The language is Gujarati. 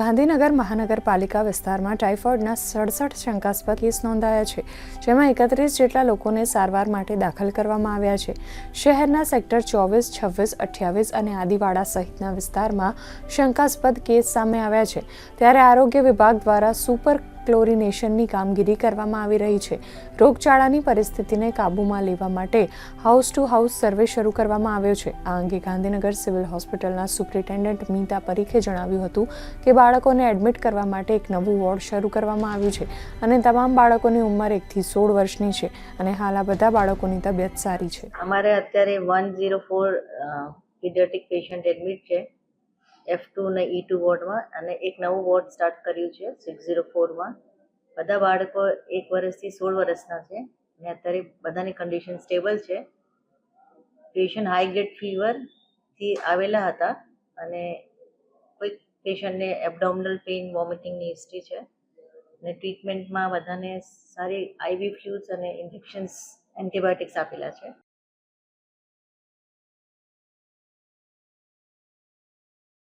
ગાંધીનગર મહાનગરપાલિકા વિસ્તારમાં ટાઇફોઇડના સડસઠ શંકાસ્પદ કેસ નોંધાયા છે, જેમાં એકત્રીસ જેટલા લોકોને સારવાર માટે દાખલ કરવામાં આવ્યા છે. શહેરના સેક્ટર ચોવીસ, છવ્વીસ, અઠ્યાવીસ અને આદિવાડા સહિતના વિસ્તારમાં શંકાસ્પદ કેસ સામે આવ્યા છે. ત્યારે આરોગ્ય વિભાગ દ્વારા સુપર ક્લોરિનેશનની કામગીરી કરવામાં આવી રહી છે. રોગચાળાની પરિસ્થિતિને કાબૂમાં લેવા માટે હાઉસ ટુ હાઉસ સર્વે શરૂ કરવામાં આવ્યો છે. આ અંગે ગાંધીનગર સિવિલ હોસ્પિટલના સુપ્રિન્ટેન્ડન્ટ મીતા પરીખે જણાવ્યું હતું કે બાળકોને એડમિટ કરવા માટે એક નવું વોર્ડ શરૂ કરવામાં આવ્યું છે અને તમામ બાળકોની ઉંમર એકથી સોળ વર્ષની છે અને હાલ આ બધા બાળકોની તબિયત સારી છે. અમારે અત્યારે one zero four patient admit છે. એફ ટુ ને ઈ ટુ વોર્ડમાં અને એક નવું વોર્ડ સ્ટાર્ટ કર્યું છે સિક્સ ઝીરો ફોરમાં બધા બાળકો એક વર્ષથી સોળ વર્ષના છે અને અત્યારે બધાની કન્ડિશન સ્ટેબલ છે. પેશન્ટ હાઈ ગ્રેડ ફીવરથી આવેલા હતા અને કોઈક પેશન્ટને એબડોમિનલ પેઇન વોમિટિંગની હિસ્ટ્રી છે. અને ટ્રીટમેન્ટમાં બધાને સારી આઈવી ફ્લૂઝ અને ઇન્જેક્શન્સ એન્ટીબાયોટિક્સ આપેલા છે.